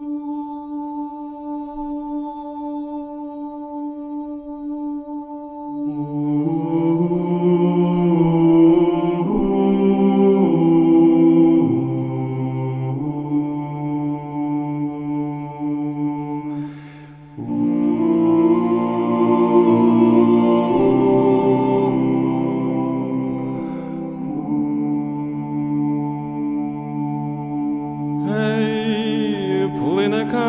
Ей,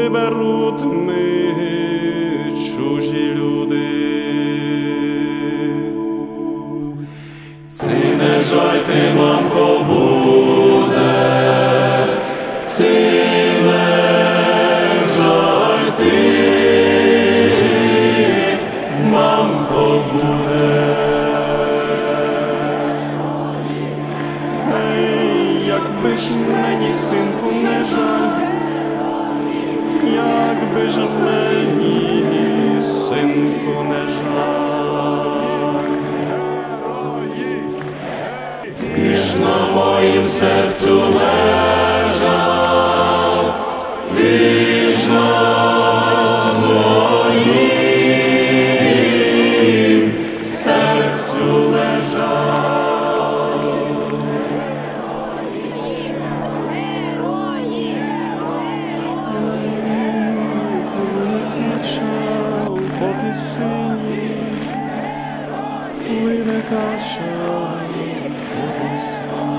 виберуть ми чужі люди. Ці не жаль ти, мамко, буде, ці не жаль ти, мамко, буде. Ей, якби ж мені, синку, не жаль, якби ж мені, синку, не жаль. Піш на моїм серцю лежав, Shine, for the sun.